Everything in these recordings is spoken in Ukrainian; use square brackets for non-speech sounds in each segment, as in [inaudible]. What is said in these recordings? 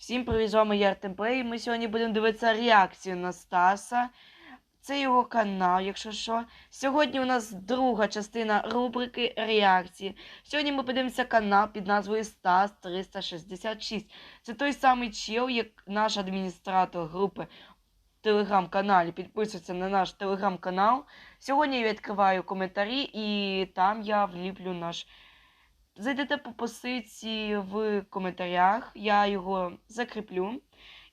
Всім привіт, з вами я Артемплей. Ми сьогодні будемо дивитися реакцію на Стаса. Це його канал, якщо що. Сьогодні у нас друга частина рубрики реакції. Сьогодні ми подивимося канал під назвою Стас 366. Це той самий чел, як наш адміністратор групи в телеграм-каналі. Підписується на наш телеграм-канал. Сьогодні я відкриваю коментарі і там я вліплю наш. Зайдете по позиції в коментарях, я його закріплю.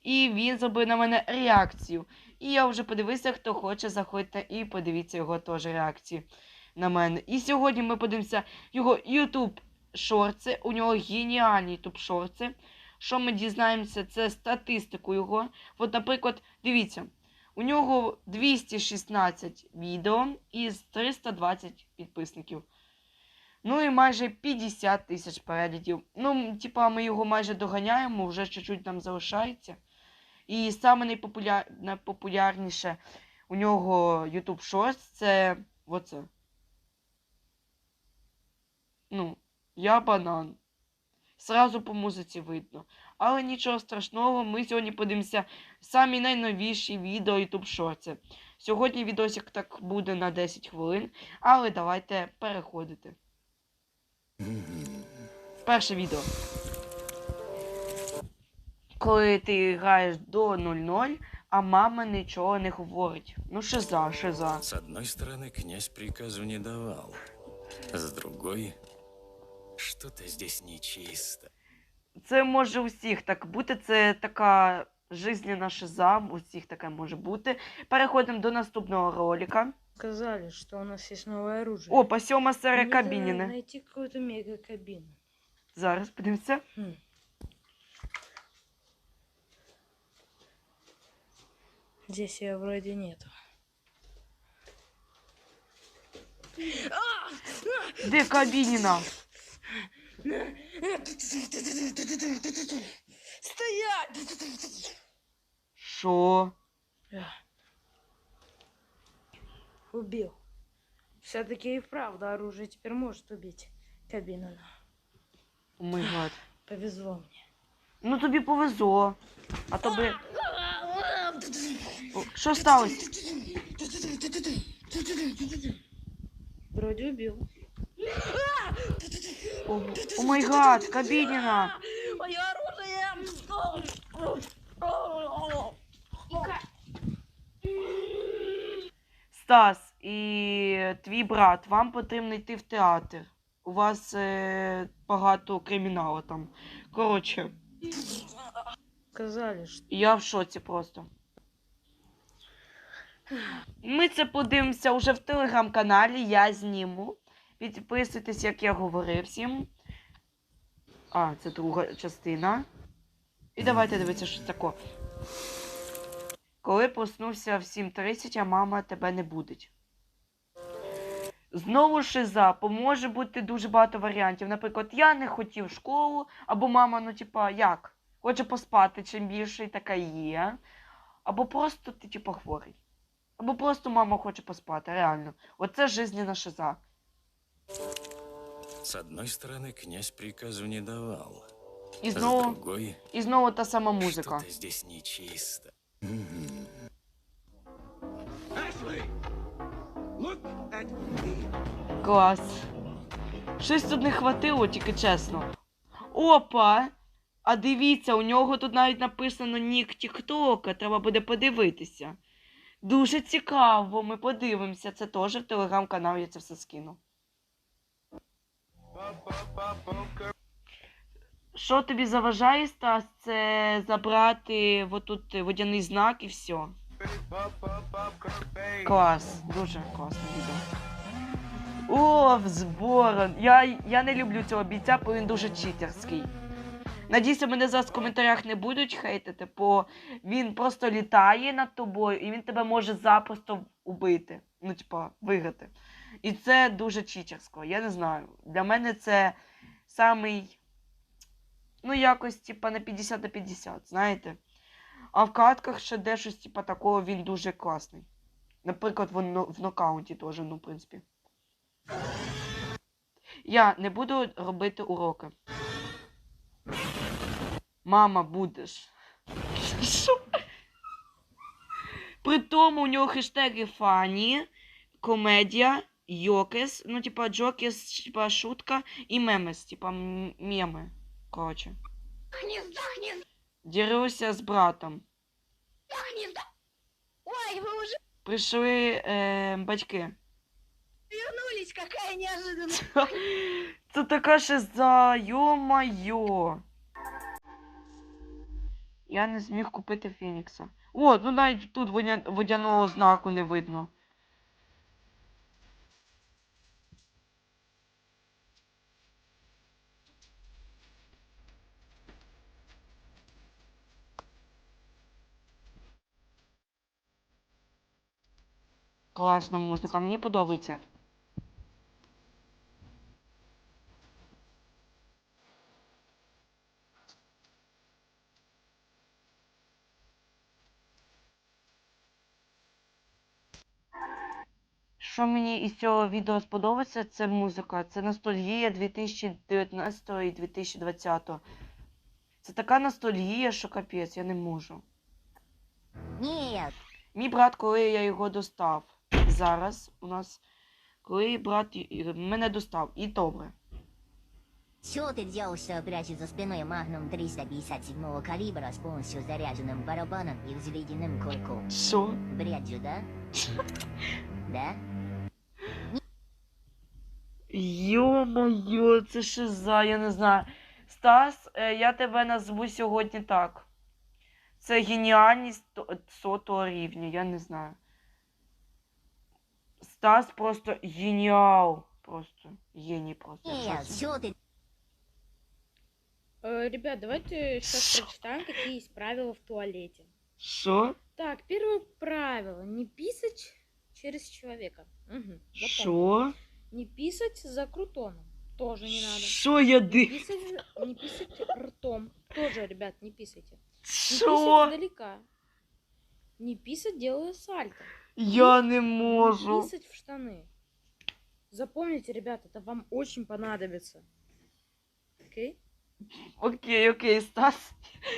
І він зробив на мене реакцію. І я вже подивився, хто хоче, заходьте і подивіться його теж реакцію на мене. І сьогодні ми подивимося його YouTube шорти. У нього геніальні YouTube шорти. Що ми дізнаємося, це статистику його. От, наприклад, дивіться, у нього 216 відео із 320 підписників. Ну і майже 50 тисяч переглядів. Ну, типа, ми його майже доганяємо, вже чуть-чуть нам залишається. І саме найпопуля... найпопулярніше у нього YouTube Shorts це оце. Ну, я банан. Сразу по музиці видно. Але нічого страшного, ми сьогодні подивимося самі найновіші відео YouTube Shorts. Сьогодні відосик так буде на 10 хвилин, але давайте переходити. Перше відео. Коли ти граєш до 0-0, а мама нічого не говорить. Ну, шиза, шиза. С одной стороны, князь приказу не давал. С другой, что-то здесь нечисто. Це може у всіх так бути. Це така жизненна шиза, у всіх таке може бути. Переходимо до наступного ролика. Сказали, что у нас есть новое оружие. Опа, сьома серія Надо кабініни. найти какую-то мега-кабину. Зараз подивимося. Хм. Здесь ее вроде нету. Де кабініна? Стоять! Що? Убил. Все-таки и правда оружие теперь может убить кабину. О май гад. Повезло мне. Ну тобі повезло. А то би. О, Що сталося? Вроде убил. О, о май гад, кабініна. Мое оружие! Стас і твій брат, вам потрібно йти в театр. У вас е, багато криміналу там. Коротше, Сказали, что я в шоці просто. Ми це подивимося вже в телеграм-каналі, я зніму. Підписуйтесь, як я говорив всім. А, це друга частина. І давайте дивитися, що це таке. Коли проснувся в 7.30, а мама тебе не будить. Знову шиза, бо може бути дуже багато варіантів. Наприклад, я не хотів в школу, або мама, ну, типа, як? Хоче поспати чим більше, і така є. Або просто ти, типа, хворий. Або просто мама хоче поспати, реально. Оце жизненна шиза. С одной стороны, князь приказу не давал. І С знову, другой, і знову та сама музика. что-то здесь нечисто. Клас. Щось тут не хватило, тільки чесно. Опа! А дивіться, у нього тут навіть написано нік Тіктока, треба буде подивитися. Дуже цікаво, ми подивимося. Це теж в телеграм-канал, я це все скину. Що тобі заважає, Стас? Це забрати отут водяний знак і все. Клас, дуже класне відео. О, взборон. Я, я не люблю цього бійця, бо він дуже читерський. Надіюся, мене зараз в коментарях не будуть хейтити, бо він просто літає над тобою і він тебе може запросто убити. Ну, типа, виграти. І це дуже читерсько. Я не знаю. Для мене це самий. Ну, якось, типа, на 50 на 50, знаєте. А в катках ще де щось, типа, такого він дуже класний. Наприклад, в, но- в нокауті теж, ну, в принципі. Я не буду робити уроки. Мама, будеш. Що? При тому у нього хештеги фані, комедія, йокес, ну, типа джокес, типа шутка і мемес, типа меми. Коротше. Не Діруся з братом. Сдохни. Ой, вы уже Прийшли е, батьки. вернулись, какая неожиданность. [laughs] Це така шиза, йо-майо. Я не зміг купити Фінікса. О, ну навіть тут водя- водяного знаку не видно. Класна музика, мені подобається. Що мені із цього відео сподобається, це музика. Це ностальгія 2019 і 2020. Це така ностальгія, що капець, я не можу. Нет. Мій брат, коли я його достав зараз, у нас, коли брат й- мене достав, і добре. Что ты делал, что прячет за спиной Магнум 357 калибра с полностью заряженным барабаном и взведенным курком? Що? Бред же, да? [laughs] Да? Йо-моє, це шиза, я не знаю. Стас, е, я тебе назву сьогодні так. Це геніальність то- сотого рівня, я не знаю. Стас просто геніал. Просто геній просто. я в Нет, шоці. что ты Э, ребят, давайте сейчас Шо? прочитаем, какие есть правила в туалете. Що? Так, первое правило. Не писать через человека. Угу, запомнил. Що? Не писать за крутоном. Тоже не надо. Що я Не ди? писать, не писать ртом. Тоже, ребят, не писайте. Не писать Що? издалека. Не писать, делая сальто. Я не Не можу. писать в штаны. Запомните, ребят, это вам очень понадобится. Окей? Окей, окей, Стас.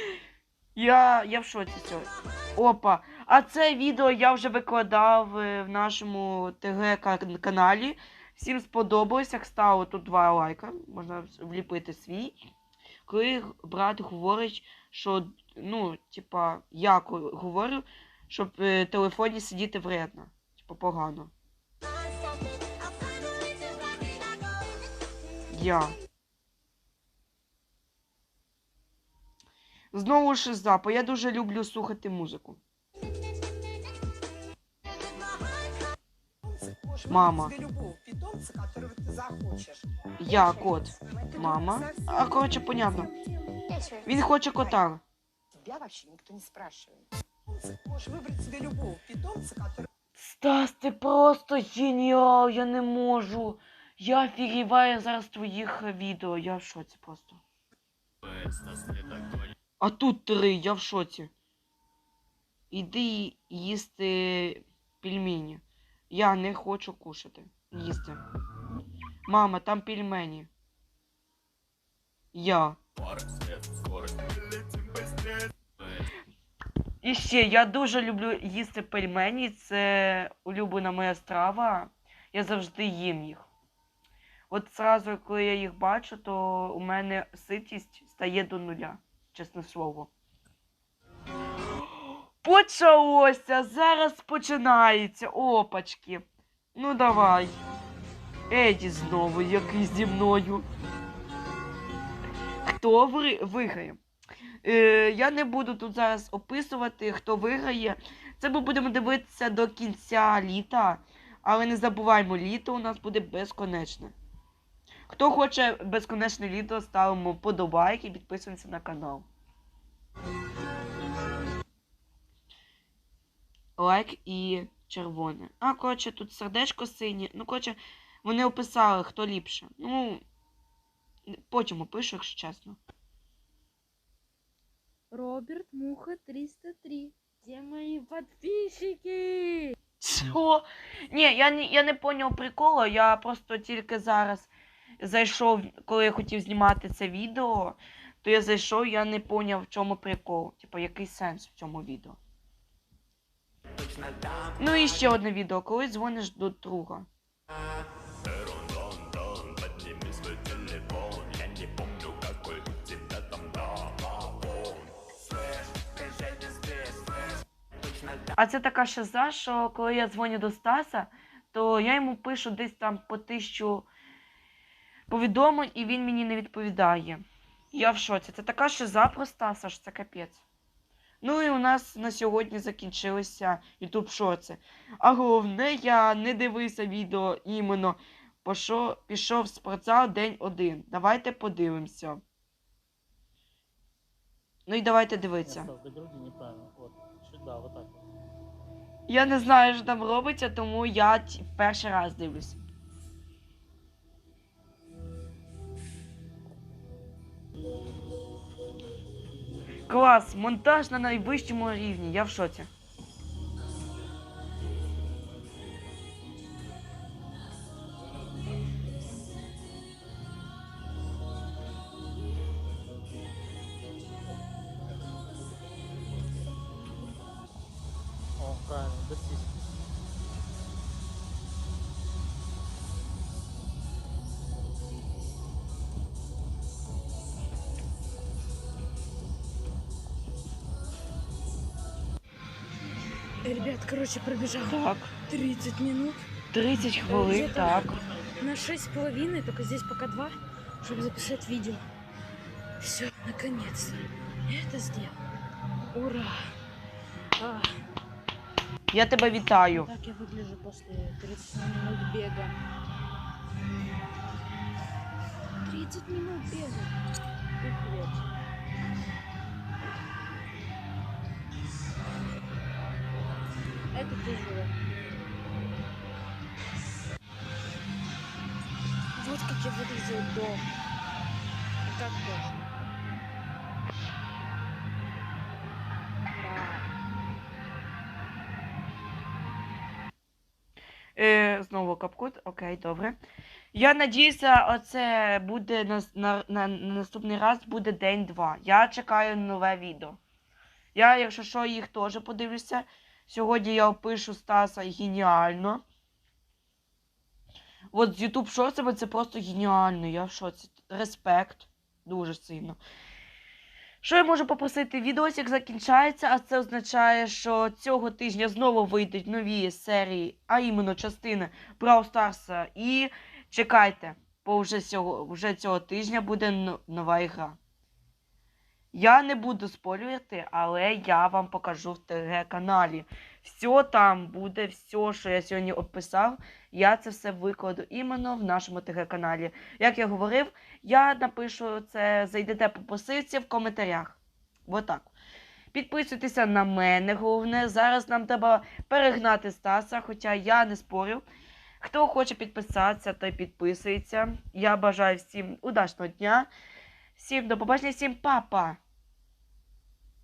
[laughs] Я, я в шоці цього. Опа. А це відео я вже викладав е, в нашому ТГ-каналі. Всім сподобалось, як ставили тут два лайка. Можна вліпити свій. Коли брат говорить, що, ну, типа, я говорю, щоб е, в телефоні сидіти вредно. Типа погано. Я. Знову ж запа. Я дуже люблю слухати музику. Мама. Я кот. Мама. А коротше, понятно. Він хоче кота. Тебя вообще никто не спрашивает. Можешь выбрать себе любого питомца, который Стас, ти просто геніал, я не можу. Я офігіваю зараз твоїх відео. Я в шоці просто. А тут три, я в шоці. Іди їсти пельмені. Я не хочу кушати. Їсти. Мама, там пельмені. Я. І ще я дуже люблю їсти пельмені. Це улюблена моя страва. Я завжди їм їх. От зразу, коли я їх бачу, то у мене ситість стає до нуля, чесне слово. Почалося! Зараз починається. Опачки. Ну давай. Еді знову, який зі мною. Хто виграє? Е, я не буду тут зараз описувати, хто виграє. Це ми будемо дивитися до кінця літа. Але не забуваймо, літо у нас буде безконечне. Хто хоче безконечне літо, ставимо подобайки і підписуємося на канал. Лайк і червоне. А, коротше, тут сердечко синє. Ну, коротше, вони описали, хто ліпше. Ну, потім опишу, якщо чесно. Роберт Муха 303. Где мои подписчики? Що? Ні, я не, я не поняв приколу, я просто тільки зараз зайшов, коли я хотів знімати це відео, то то я зайшов, я не поняв, в чому прикол. Типу, який сенс в цьому відео. Ну і ще одне відео, коли дзвониш до друга. А це така шиза, що коли я дзвоню до Стаса, то я йому пишу десь там по тисячу повідомлень, і він мені не відповідає. Я в шоці. Це така шиза про Стаса, що це капець. Ну і у нас на сьогодні закінчилися YouTube шорти. А головне, я не дивився відео іменно пішов, пішов в спортзал день один. Давайте подивимося. Ну і давайте дивитися. Нет, Стас, до груди неправильно. Вот. Сюда, вот так вот. Я не знаю, що там робиться, тому я перший раз дивлюся. Клас, монтаж на найвищому рівні, я в шоці. Ребят, короче, пробежал Так, 30 минут 30 хвилин, так. на шесть с половиной, только здесь пока два, чтобы записать видео. Все, наконец-то. Я это сделал. Ура! А, Я тебе вітаю. так я выгляжу после 30 минут бега. 30 минут бега. Пипец. Это тяжело. Вот как я выглядел до. Как после. Е, знову капкут, окей, добре. Я надіюся, оце буде на, на, на, на наступний раз буде день 2. Я чекаю нове відео. Я, якщо що, їх теж подивлюся. Сьогодні я опишу Стаса геніально. От з YouTube шорцами це просто геніально. Я в шоці. Респект. Дуже сильно. Що я можу попросити? Відосик закінчається, а це означає, що цього тижня знову вийдуть нові серії, а іменно частини Brawl Старса. І чекайте, бо вже цього, вже цього тижня буде нова ігра. Я не буду спойлювати, але я вам покажу в ТГ-каналі. Все там буде, все, що я сьогодні описав, я це все викладу іменно в нашому ТГ-каналі. Як я говорив, я напишу це, зайдете по посилці в коментарях. Отак. Підписуйтеся на мене, головне. Зараз нам треба перегнати Стаса, хоча я не спорю. Хто хоче підписатися, той підписується. Я бажаю всім удачного дня. Всім до побачення, всім па-па!